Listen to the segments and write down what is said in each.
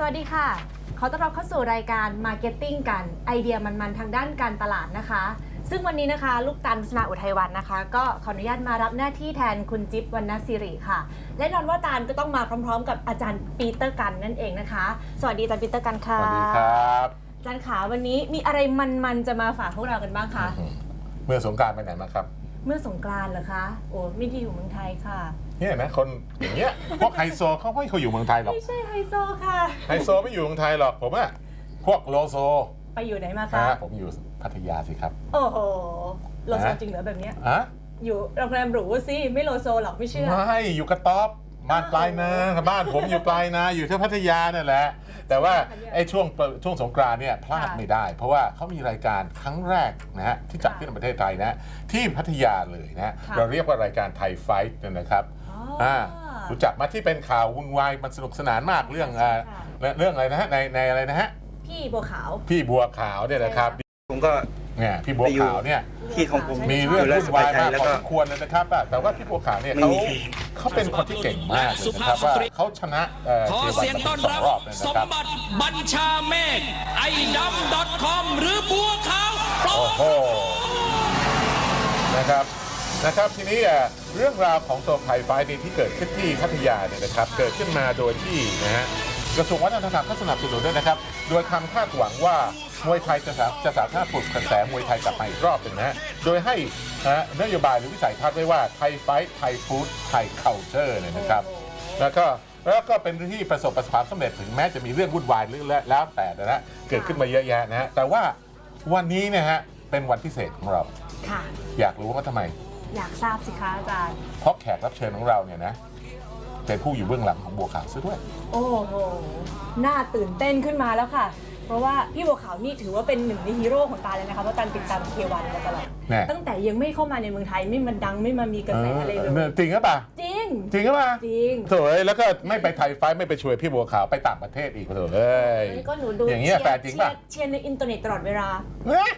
สวัสดีค่ะ ขอต้อนรับเข้าสู่รายการ Marketing กันไอเดียมันๆทางด้านการตลาดนะคะ ซึ่งวันนี้นะคะ ลูกตันสนาอุทัยวันนะคะ ก็ขออนุญาตมารับหน้าที่แทนคุณจิ๊บวรรณศิริค่ะ และแนอนว่าตาลก็ต้องมาพร้อมๆ กับอาจารย์ปีเตอร์กันนั่นเองนะคะ สวัสดีอาจารย์ปีเตอร์กันสค่ะวัสดีครับอาจารย์ขาวันนี้มีอะไรมันๆจะมาฝากพวกเรากันบ้างคะ เมื่อสงกรารไปไหนมาครับ เมื่อสงกรานต์เหรอคะ โอ้ไม่ได้อยู่เมืองไทยค่ะนี่เห็นไหมคนอย่างเงี้ยพวกไฮโซเขาไม่เขาอยู่เมืองไทยหรอกไม่ใช่ไฮโซค่ะ ไฮโซไม่อยู่เมืองไทยหรอกผมอะพวกโลโซไปอยู่ไหนมานะคะฮะผมอยู่พัทยาสิครับโอ้โหโลโซฮะจริงเหรอแบบเนี้ยอะอยู่โรงแรมหรูสิไม่โลโซหรอกไม่เชื่อ ไม่อยู่กระต๊อบ บ้านปลายนาบ้านผมอยู่ปลายนาอยู่ที่พัทยานั่นแหละ แต่ว่าไอ้ช่วงช่วงสงกรานต์เนี่ยพลาดค่ะไม่ได้ เพราะว่าเขามีรายการครั้งแรกนะฮะที่จัดขึ้นในประเทศไทยนะที่พัทยาเลยนะค่ะเราเรียกว่ารายการไทยไฟท์เนี่ยนะครับอ๋ออ่ารู้จักมาที่เป็นข่าววุ่นวายมันสนุกสนานมากเรื่องใช่อ่าค่ะเรื่องอะไรนะฮะในในอะไรนะฮะพี่บัวขาวพี่บัวขาวเนี่ยนะครับผมก็เนี่ยพี่บัวขาวเนี่ย ที่ของผมมีเรื่องวุ่นวายมากแล้วพอก็สมควรเลยนะครับอะแต่ว่าพี่บัวขาวเนี่ยไม่เขามีเขาเป็นคนที่เก่งมากเลยนะครับว่าเขาชนะเอ่อขอเทวันเสียงมาต้อนสองรับรอบเลยสนะมครับบัติบัญชาเมฆไอ้ดำ .com หรือบัวขาวโปรโอ้โหนะครับนะครับทีนี้อะเรื่องราวของตัวไทยไฟท์นี่ที่เกิดขึ้นที่พัทยาเนี่ยนะครับ เกิดขึ้นมาโดยที่นะฮะ กระทรวงวัฒนธรรมก็สนับสนุนด้วยนะครับ โดยคำคาดหวังว่ามวยไทยจะสาจะสามารถปลุกกระแสมวยไทยกลับมาอีกรอบหนึ่งนะฮะ โดยให้นะฮะนโยบายหรือวิสัยทัศน์ไว้ว่าไทยไฟท์ไทยฟู้ดไทยเคาเจอร์เนี่ยนะครับ แล้วก็แล้วก็เป็นที่ประสบความสำเร็จถึงแม้จะมีเรื่องวุ่นวายหรือแล้วแต่นะฮะเกิดขึ้นมาเยอะแยะนะฮะแต่ว่าวันนี้เนะฮะเป็นวันพิเศษของเรา ค่ะ อยากรู้ว่าทำไม อยากทราบสิคะอาจารย์ เพราะแขกรับเชิญของเราเนี่ยนะ เป็นผู้อยู่เบื้องหลังของบัวขาวซะด้วย โอ้โห น่าตื่นเต้นขึ้นมาแล้วค่ะ เพราะว่าพี่บัวขาวนี่ถือว่าเป็นหนึ่งในฮีโร่ของตาเลยนะคะ เพราะตาติดตามเควันมาตลอด แน่ ตั้งแต่ยังไม่เข้ามาในเมืองไทยไม่มันดังไม่มามีกระแสอะไรเลยเออจริงหรือเปล่า จริง จริงหรือเปล่าจริงโถ่เอ้ยแล้วก็ไม่ไปไทยไฟท์ไม่ไปช่วยพี่บัวขาวไปต่างประเทศอีกโถ่เอ้ยก็หนูดูอย่างเงี้ยชีแฟนจริงป่ะเชียเชียร์ในอินเทอร์เน็ตตลอดเวลาเอ้ย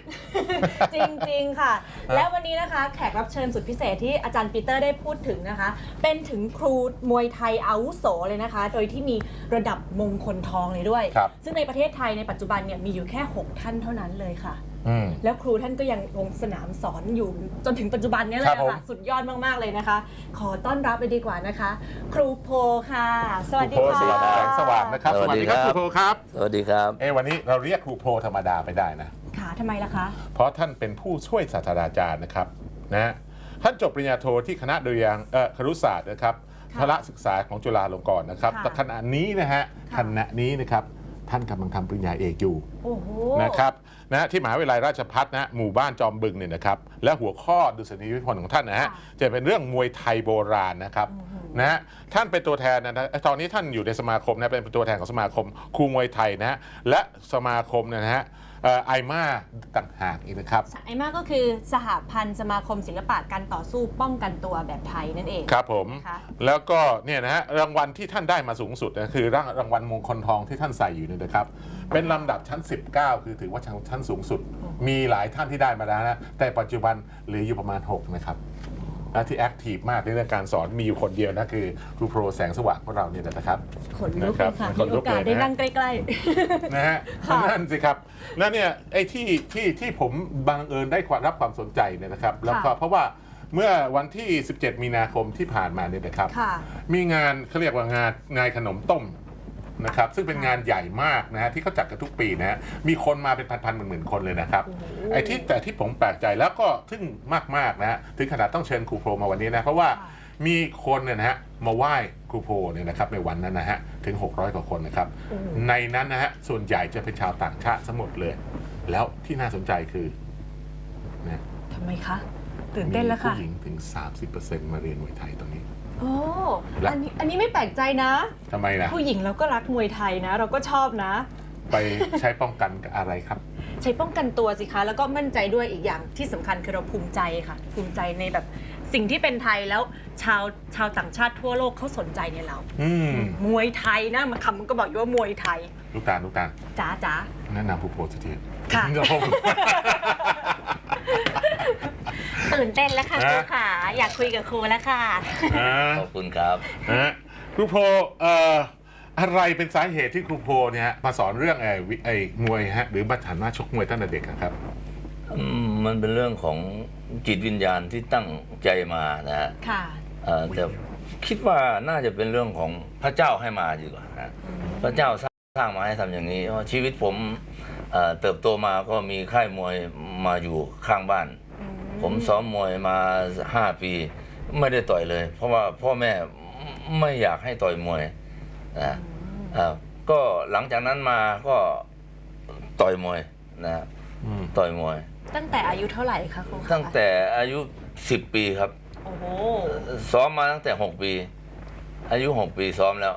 จริงจริง ๆ ค่ะ และวันนี้นะคะ แขกรับเชิญสุดพิเศษที่อาจารย์ปีเตอร์ได้พูดถึงนะคะ เป็นถึงครูมวยไทยอาวุโสเลยนะคะ โดยที่มีระดับมงคลทองเลยด้วย ครับ ซึ่งในประเทศไทยในปัจจุบันเนี่ยมีอยู่แค่ 6 ท่านเท่านั้นเลยค่ะ อืม แล้วครูท่านก็ยังลงสนามสอนอยู่จนถึงปัจจุบันเนี้เลยครับผมค่ะสุดยอดมาก ๆ เลยนะคะ ขอต้อนรับเลยดีกว่านะคะ ครูโพค่ะ สวัสดีครูโพค่ะสว่างแสงสว่างนะครับสวัสดีครับ ครูโพครับสวัสดีครับ เอ้ยวันนี้เราเรียกครูโพธรรมดาไปได้นะ ค่ะทำไมล่ะคะ เพราะท่านเป็นผู้ช่วยศาสตราจารย์นะครับนะฮะท่านจบปริญญาโทที่คณะดุริยางค์เอ่อครุศาสตร์นะครับค่ะพละศึกษาของจุฬาลงกรณ์นะครับค่ะแต่ขณะนี้นะฮะค่ะ ขณะนี้นะครับท่านกำลังทำปริญญาเอกอยู่โอ้โหนะครับนะที่มหาวิทยาลัยราชภัฏนะหมู่บ้านจอมบึงเนี่ยนะครับ และหัวข้อดุษฎีวิพลของท่านนะฮะค่ะจะเป็นเรื่องมวยไทยโบราณนะครับนะฮะท่านเป็นตัวแทนนะตอนนี้ท่านอยู่ในสมาคมนะเป็นตัวแทนของสมาคมครูมวยไทยนะฮะและสมาคมเนยนะฮะเอ่อไอมาต่างหากอีกนะครับไอมาก็คือสหพันธ์สมาคมศิลปะการต่อสู้ป้องกันตัวแบบไทยนั่นเองครับผมนะคะแล้วก็เนี่ยนะฮะรางวัลที่ท่านได้มาสูงสุดนะคือรางรางวัลมงคลทองที่ท่านใส่อยู่เนี่ยนะครับ เป็นลำดับชั้น 19 คือถือว่าชั้นชั้นสูงสุด มีหลายท่านที่ได้มาแล้วนะ แต่ปัจจุบันเหลืออยู่ประมาณ 6 นะครับและที่แอคทีฟมากในเรื่องการสอนมีอยู่คนเดียวนะ คือครูโปรแสงสว่างของเราเนี่ยนะครับ ขนลุกเลยค่ะนะครับมีโอกาสขนลุกเลยนะได้นั่งใกล้นะฮะค่ะนั่นสิครับแล้วเนี่ยไอ้ที่ที่ที่ผมบังเอิญได้ความรับความสนใจเนี่ยนะครับ แล้วก็ค่ะ เพราะว่าเมื่อวันที่ 17 มีนาคมที่ผ่านมาเนี่ยนะครับๆค่ะ มีงานเขาเรียกว่างานงานขนมต้ม นะครับซึ่งเป็นงานใหญ่มากนะฮะที่เขาจัดกันทุกปีนะฮะมีคนมาเป็นพันๆหมื่นๆคนเลยนะครับโอ้โหไอ้ที่แต่ที่ผมแปลกใจแล้วก็ทึ่งมากๆนะฮะถึงขนาดต้องเชิญครูโพมาวันนี้นะเพราะว่ามีคนเนี่ยนะฮะมาไหว้ครูโพเนี่ยนะครับในวันนั้นนะฮะถึง 600 กว่าคนนะครับโอ้โหในนั้นนะฮะส่วนใหญ่จะเป็นชาวต่างชาติทั้งหมดเลย แล้วที่น่าสนใจคือนะทำไมคะ ตื่นเต้นแล้วค่ะมีผู้หญิงถึง 30%มาเรียนมวยไทยตอนนี้ โอ้และอันนี้อันนี้ไม่แปลกใจนะ ทำไมนะผู้หญิงเราก็รักมวยไทยนะ เราก็ชอบนะ ไปใช้ป้องกันกับอะไรครับ ใช้ป้องกันตัวสิคะ แล้วก็มั่นใจด้วยอีกอย่างที่สำคัญคือเราภูมิใจค่ะ ภูมิใจในแบบสิ่งที่เป็นไทยแล้วชาวชาวต่างชาติทั่วโลกเขาสนใจในเรา อืมมวยไทยนะมันคำมันก็บอกอยู่ว่ามวยไทยลูกตาลลูกตาลจ๋าจ๋าแนะนำผู้โพสต์ทีค่ะเดี๋ยวผม ตื่นเต้นแล้วค่ะฮะครูค่ะ อยากคุยกับครูแล้วค่ะอ่าขอบคุณครับฮะครูโพเอ่ออะไรเป็นสาเหตุที่ครูโพเนี่ยฮะมาสอนเรื่องไอ้วิไอ้มวยฮะหรือมาหันมาชกมวยตั้งแต่เด็กอะครับอืมมันเป็นเรื่องของจิตวิญญาณที่ตั้งใจมานะฮะค่ะเอ่อแต่คิดว่าน่าจะเป็นเรื่องของพระเจ้าให้มาดีกว่านะพระเจ้าสร้างสร้างมาให้ทำอย่างนี้เพราะชีวิตผมเอ่อเติบโตมาก็มีค่ายมวยมาอยู่ข้างบ้าน ผมซ้อมมวยมาห้าปี ไม่ได้ต่อยเลย เพราะว่าพ่อแม่ไม่อยากให้ต่อยมวยนะอ่าก็หลังจากนั้นมาก็ต่อยมวยนะอืมต่อยมวย ตั้งแต่อายุเท่าไหร่คะครูคะตั้งแต่อายุ 10 ปีครับโอ้โหซ้อมมาตั้งแต่ 6 ปี อายุ 6 ปีซ้อมแล้ว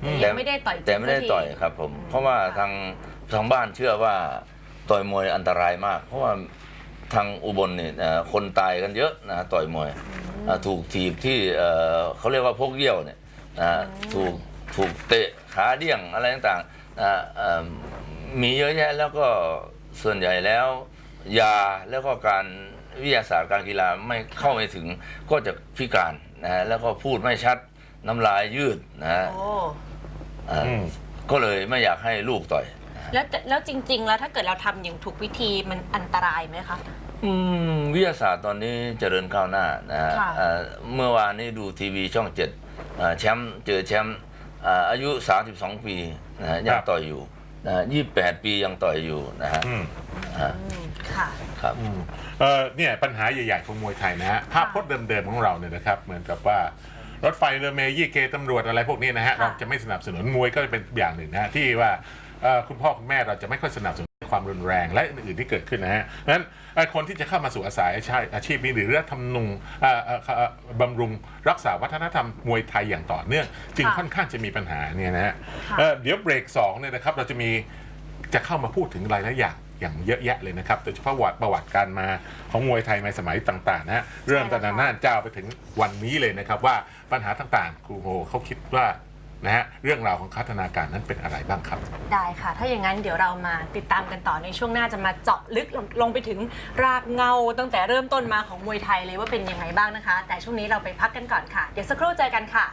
แต่ยังไม่ได้ต่อยจริงแต่ไม่ได้สักทีต่อยครับผม เพราะว่าทางทางบ้านเชื่อว่าต่อยมวยอันตรายมาก เพราะว่า ทางอุบลเนี่ยเอ่อคนตายกันเยอะนะต่อยมวยอ่าถูกถีบที่เอ่อเขาเรียกว่าพกเยี่ยวเนี่ยนะถูกถูกเตะขาเดี่ยงอะไรต่างๆนะเอ่อมีเยอะแยะแล้วก็ส่วนใหญ่แล้ว ยาแล้วก็การวิทยาศาสตร์การกีฬาไม่เข้าไม่ถึงก็จะพิการนะฮะแล้วก็พูดไม่ชัดน้ำลายยืดนะฮะโอ้อ่าอืมก็เลยไม่อยากให้ลูกต่อยแล้วแต่แล้วจริง ๆ แล้วถ้าเกิดเราทำอย่างถูกวิธีมันอันตรายไหมคะ อืมวิทยาศาสตร์ตอนนี้เจริญก้าวหน้านะฮะค่ะอ่าเมื่อวานนี้ดูทีวีช่องเจ็ดอ่าแชมป์เจอแชมป์อ่าอายุ 32 ปีนะฮะยังต่อยอยู่นะฮะ28ปียังต่อยอยู่นะฮะอืมอ่าอืมค่ะ ครับ อืมเออเนี่ยปัญหาใหญ่ๆของมวยไทยนะฮะภาพพจน์เดิมๆของเราเนี่ยนะครับ เหมือนกับว่ารถไฟเรือเมย์ยี่เกตำรวจอะไรพวกนี้นะฮะค่ะ เราจะไม่สนับสนุนมวยก็เป็นอย่างหนึ่งนะฮะที่ว่าเอ่อคุณพ่อคุณแม่เราจะไม่ค่อยสนับสนุน ความรุนแรงและอื่นๆที่เกิดขึ้นนะฮะเพราะฉะนั้นเอ่อคนที่จะเข้ามาสู่อาศัยอาชีพอาชีพนี้หรือเรื่องทำนุงเอ่อเอ่อเอ่อบำรุงรักษาวัฒนธรรมมวยไทยอย่างต่อเนื่อง จึงค่ะค่อนข้างจะมีปัญหาเนี่ยนะฮะค่ะเอ่อเดี๋ยวเบรกสองเนี่ยนะครับเราจะมีจะเข้ามาพูดถึงรายละอย่างอย่างเยอะแยะเลยนะครับโดยเฉพาะประวัติประวัติการมาของมวยไทยในสมัยต่างๆนะฮะเริ่มตั้งแต่น่านเจ้าไปถึงวันนี้เลยนะครับว่าปัญหาต่างๆครูโฮเขาคิดว่า นะฮะเรื่องราวของคัฒนาการนั้นเป็นอะไรบ้างครับ ได้ค่ะ ถ้าอย่างนั้นเดี๋ยวเรามาติดตามกันต่อในช่วงหน้าจะมาเจาะลึกลงลงไปถึงรากเงาตั้งแต่เริ่มต้นมาของมวยไทยเลยว่าเป็นยังไงบ้างนะคะ แต่ช่วงนี้เราไปพักกันก่อนค่ะ เดี๋ยวสักครู่เจอกันค่ะ